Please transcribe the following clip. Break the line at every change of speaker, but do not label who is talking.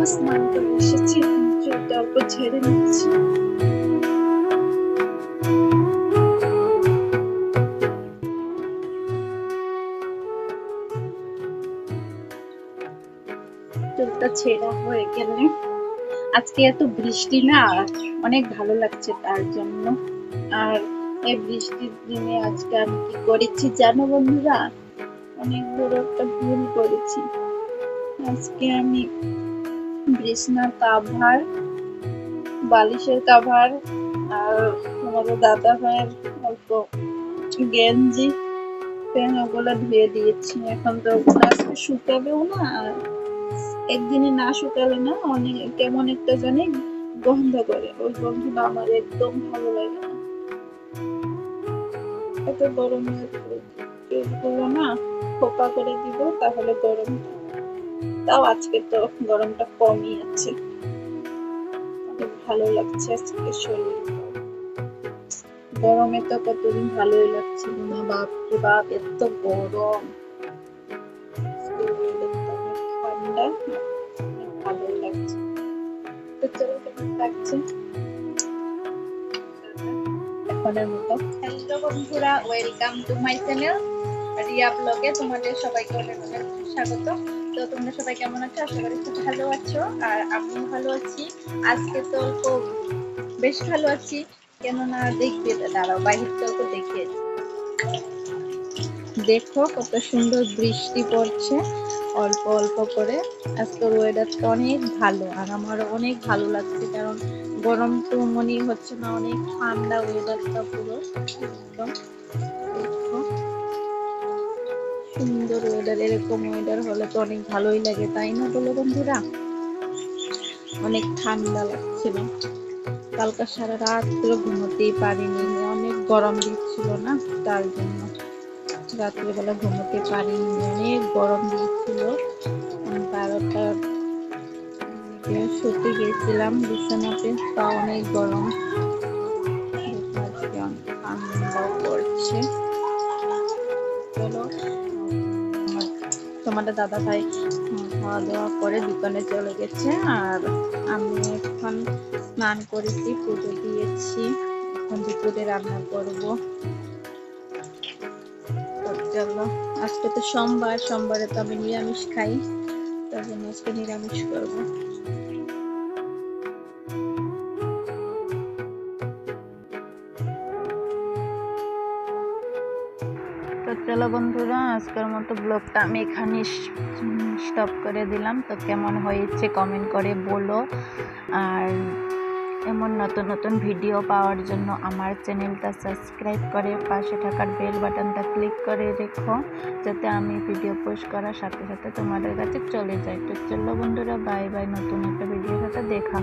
বাবা স্নান করে অল্প নিচ্ছি। ছেঁড়া হয়ে গেলে আজকে এত বৃষ্টি না, অনেক ভালো লাগছে তার জন্য। আর এই বৃষ্টির দিনে আজকে আমি কি করেছি জানো বন্ধুরা? অনেক বড় একটা ভুল করেছি। আজকে আমি বিছনার কাভার, বালিশের কাভার, আর তোমাদের দাদা ভাইয়ের অল্প গেঞ্জি, প্যান্ট ওগুলো ধুয়ে দিয়েছি। এখন তো আজকে শুকাবেও না, আর একদিনে না শুকালে না অনেক, কেমন একটা জানি গন্ধ করে। ওই গন্ধটা আমার একদম ভালো লাগে না। এত গরমে চুলগুলো না খোপা করে দিব, তাহলে গরম তাও আজকে তো গরমটা কমই আছে। ভালো লাগছে আজকে শরীর। গরমে তো কতদিন ভালোই লাগছিল না বাপ রে বাপ, এত গরম। ঠান্ডা লাগছে? এখনের মতো। হ্যালো বন্ধুরা, welcome to my channel. Riya ব্লগে তোমাদের সবাইকে অনেক অনেক স্বাগত। তো তোমরা সবাই কেমন আছো? আশা করি খুব ভালো আছো। আর আমিও ভালো আছি। আজকে তো বেশ ভালো আছি। কেননা দেখবে, দাঁড়াও বাহির তো দেখে কত সুন্দর বৃষ্টি পড়ছে, অল্প অল্প করে। আজকের ওয়েদারটা অনেক ভালো, আর আমার অনেক ভালো লাগছে, কারণ গরম তো মনে হচ্ছে না, অনেক ঠান্ডা ওয়েদারটা পুরো, একদম। সুন্দর ওয়েদার এরকম ওয়েদার হলে তো অনেক ভালোই লাগে, তাই না বলো বন্ধুরা? অনেক ঠান্ডা লাগছিল কালকা সারা রাত ঘুমোতেই পারিনি, অনেক গরম দিচ্ছিল না, তার জন্য রাত্রেবেলা ঘুমোতে পারিনি, অনেক গরম দিচ্ছিল। দিকে শুতে গেছিলাম, বিছানাতে, তা অনেক গরম। ঠান্ডাও পড়ছে চলো। তোমাদের দাদা ভাই খাওয়া দাওয়া করে দোকানে চলে গেছে আর আমি এখন স্নান করেছি, পুজো দিয়েছি। এখন দুপুরে রান্না করব। চলো, আজকে তো সোমবার, সোমবারে তো আমি নিরামিষ খাই তবে আজকে নিরামিষ করব। চলো বন্ধুরা, আজকের মতো ব্লগটা আমি এখানে স্টপ করে দিলাম তো কেমন হয়েছে কমেন্ট করে বলো আর এমন নতুন নতুন ভিডিও পাওয়ার জন্য আমার চ্যানেলটা সাবস্ক্রাইব করে পাশে থাকার বেল বাটনটা ক্লিক করে রেখো, যাতে আমি ভিডিও পোস্ট করার সাথে সাথে তোমাদের কাছে চলে যায় তো চলো বন্ধুরা বাই বাই নতুন একটা ভিডিওর সাথে দেখা।